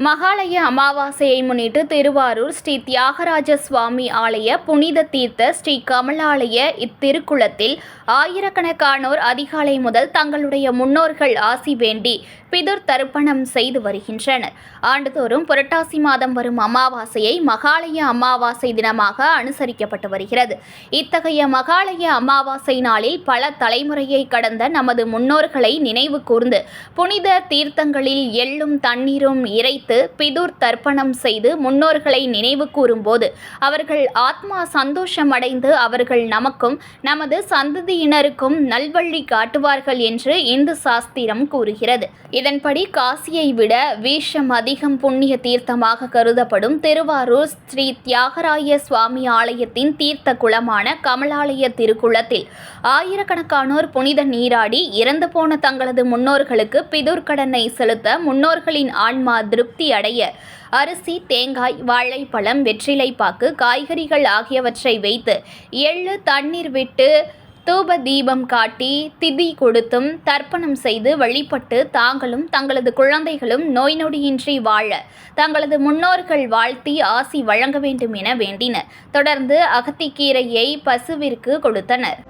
மகாலய அமாவாசையை முன்னிட்டு திருவாரூர் ஸ்ரீ தியாகராஜ சுவாமி ஆலய புனித தீர்த்த ஸ்ரீ கமலாலய இத்திருக்குளத்தில் ஆயிரக்கணக்கானோர் அதிகாலை முதல் தங்களுடைய முன்னோர்கள் ஆசி வேண்டி பிதுர் தர்ப்பணம் செய்து வருகின்றனர். ஆண்டுதோறும் புரட்டாசி மாதம் வரும் அமாவாசையை மகாலய அமாவாசை தினமாக அனுசரிக்கப்பட்டு வருகிறது. இத்தகைய மகாலய அமாவாசை நாளில் பல தலைமுறையை கடந்த நமது முன்னோர்களை நினைவு கூர்ந்து புனித தீர்த்தங்களில் எள்ளும் தண்ணீரும் இறைத்து பிதுர் தர்ப்பணம் செய்து முன்னோர்களை நினைவு கூறும்போது அவர்கள் ஆத்மா சந்தோஷமடைந்து அவர்கள் நமக்கும் நமது சந்ததியினருக்கும் நல்வழி காட்டுவார்கள் என்று இந்து சாஸ்திரம் கூறுகிறது. இதன்படி காசியை விட வீஷம் அதிகம் புண்ணிய தீர்த்தமாக கருதப்படும் திருவாரூர் ஸ்ரீ தியாகராய சுவாமி ஆலயத்தின் தீர்த்த குளமான கமலாலய திருக்குளத்தில் ஆயிரக்கணக்கானோர் புனித நீராடி இறந்து போன தங்களது முன்னோர்களுக்கு பிதுர்கடனை செலுத்த முன்னோர்களின் ஆன்மா திருப்தி அடைய அரிசி தேங்காய் வாழைப்பழம் வெற்றிலைப்பாக்கு காய்கறிகள் ஆகியவற்றை வைத்து எள்ளு தண்ணீர் விட்டு தூப தீபம் காட்டி திதி கொடுத்தும் தர்ப்பணம் செய்து வழிபட்டு தாங்களும் தங்களது குழந்தைகளும் நோய் நொடியின்றி வாழ தங்களது முன்னோர்கள் வாழ்த்தி ஆசி வழங்க வேண்டும் என வேண்டினர். தொடர்ந்து அகத்திக்கீரையை பசுவிற்கு கொடுத்தனர்.